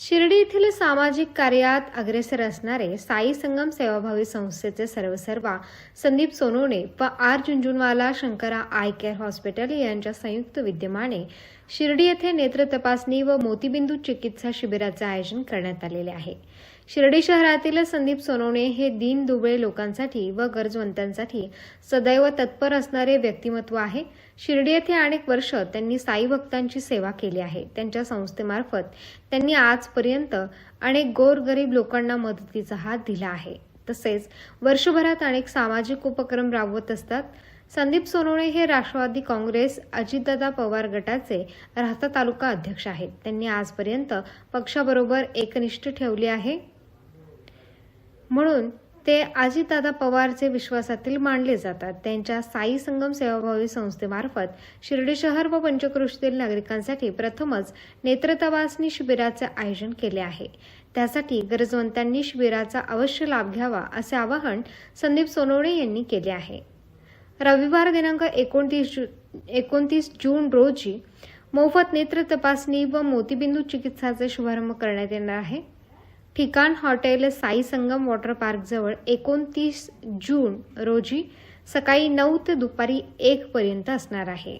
शिर्डी येथील सामाजिक कार्यात अग्रेसर असणारे साई संगम सेवाभावी संस्थेचे सर्वसर्वा संदीप सोनवणे व R Jhunjhunwala Shankara eye care hospital यांच्या संयुक्त विद्यमाने शिर्डी येथे नेत्र तपासणी व मोतीबिंदू चिकित्सा शिबिराचे आयोजन करण्यात आलेले आहे. शिर्डी शहरातील संदीप सोनवणे हे दीन दुबळे लोकांसाठी व गरजवंतांसाठी सदैव तत्पर असणारे व्यक्तिमत्व आहे. शिर्डी येथे अनेक वर्ष त्यांनी साई भक्तांची सेवा केली आहे. त्यांच्या संस्थेमार्फत त्यांनी आज आजपर्यंत अनेक गोरगरीब लोकांना मदतीचा हात दिला आहे. तसेच वर्षभरात अनेक सामाजिक उपक्रम राबवत असतात. संदीप सोनवणे हे राष्ट्रवादी काँग्रेस अजितदादा पवार गटाचे राहता तालुका अध्यक्ष आहेत. त्यांनी आजपर्यंत पक्षाबरोबर एकनिष्ठ ठेवली आहे. म्हणून ते आजीदादा पवारचे विश्वासातील मानले जातात. त्यांच्या साई संगम सेवाभावी संस्थेमार्फत शिर्डी शहर व पंचक्रोशीतील नागरिकांसाठी प्रथमच नेत्र तपासणी शिबिराचे आयोजन केले आहे. त्यासाठी गरजवंतांनी शिबिराचा अवश्य लाभ घ्यावा असे आवाहन संदीप सोनवणे यांनी केले आहे. रविवार दिनांक एकोणतीस जू एकोणतीस जून रोजी मोफत नेत्र तपासणी व मोतीबिंदू चिकित्साचे शुभारंभ करण्यात येणार आहे. ठिकाण hotel Sai Sangam water park जवळ एकोणतीस जून रोजी सकाळी नऊ ते दुपारी एक पर्यंत असणार आहे.